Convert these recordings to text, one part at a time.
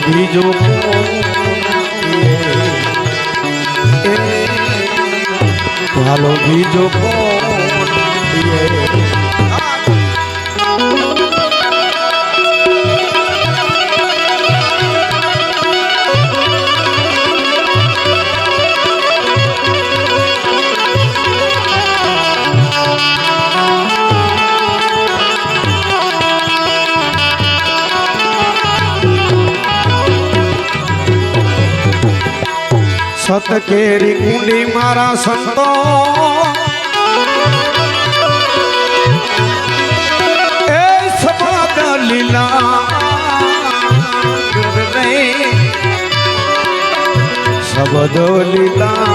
অভিযোগ ভালো অভিযোগ સત કેરી કુંડી મારા સંતો. એ સમાદ લીલા શબ્દ લીલા.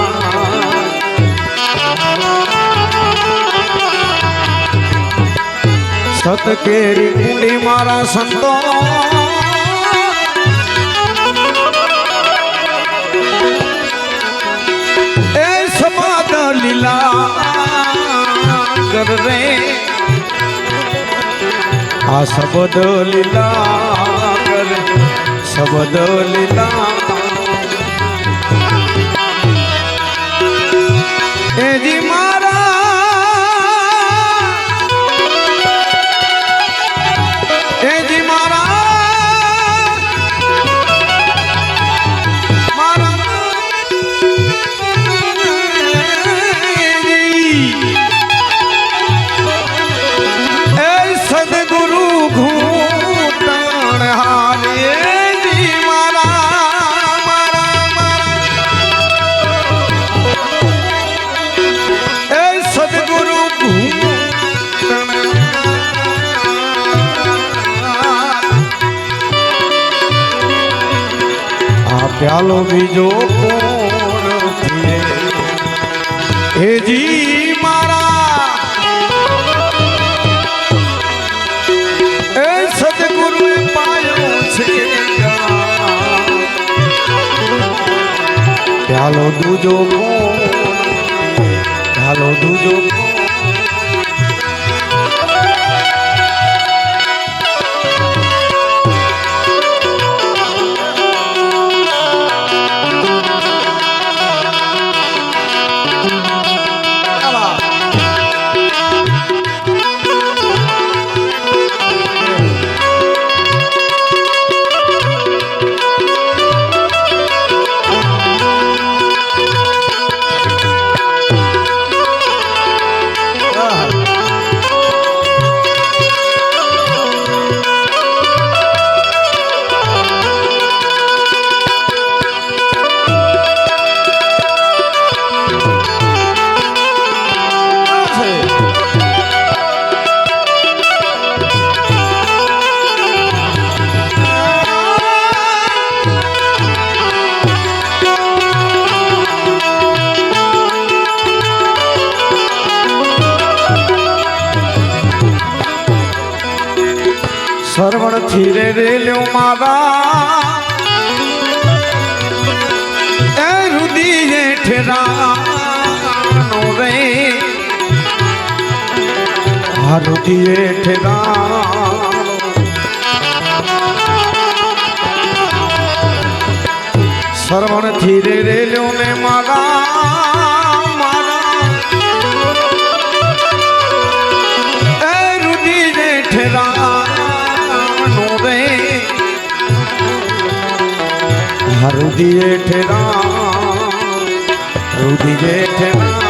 સત કેરી કુંડી મારા સંતો. કર રે આ શબ્દ લીલા કર શબ્દ લીલા આ પ્યાલો બીજો કોણ પીએ હે જી મારા એ સદગુરુએ પાયો છે પ્યાલો દૂજો કોણ પીએ? પ્યાલો દૂજો કોણ? સરવણથી રે રેલ્યો મારા એ રુદીએ ઠેરાનો રે આ રુદીએ ઠેરાનો સરવણથી રે રેલ્યો ને મારા આ રુદીએ ઠેરા રુદીએ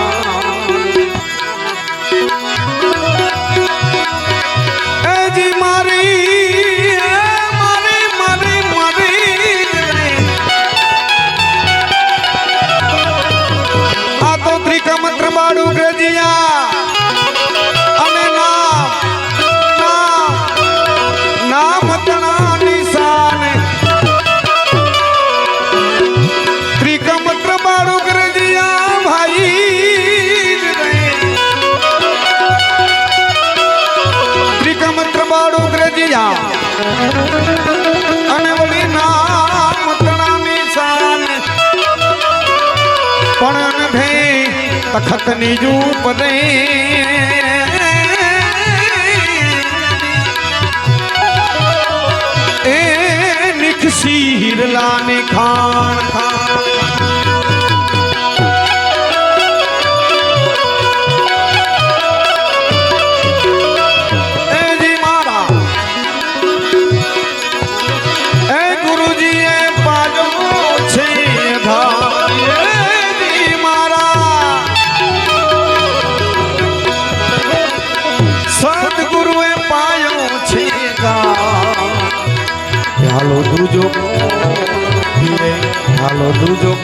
તખત નિજૂપ રે એ નિખ શીરલાની ખાણ ખાણ দুযোগ দিলে ভালো দুযোগ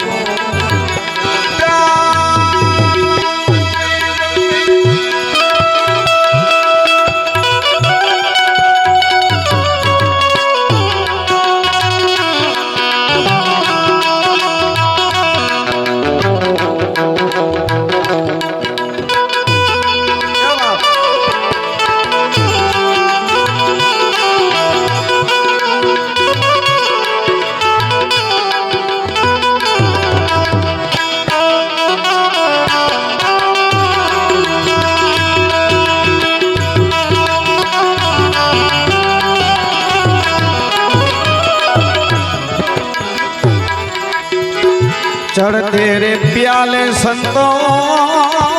चढ़ते रे प्याले संतों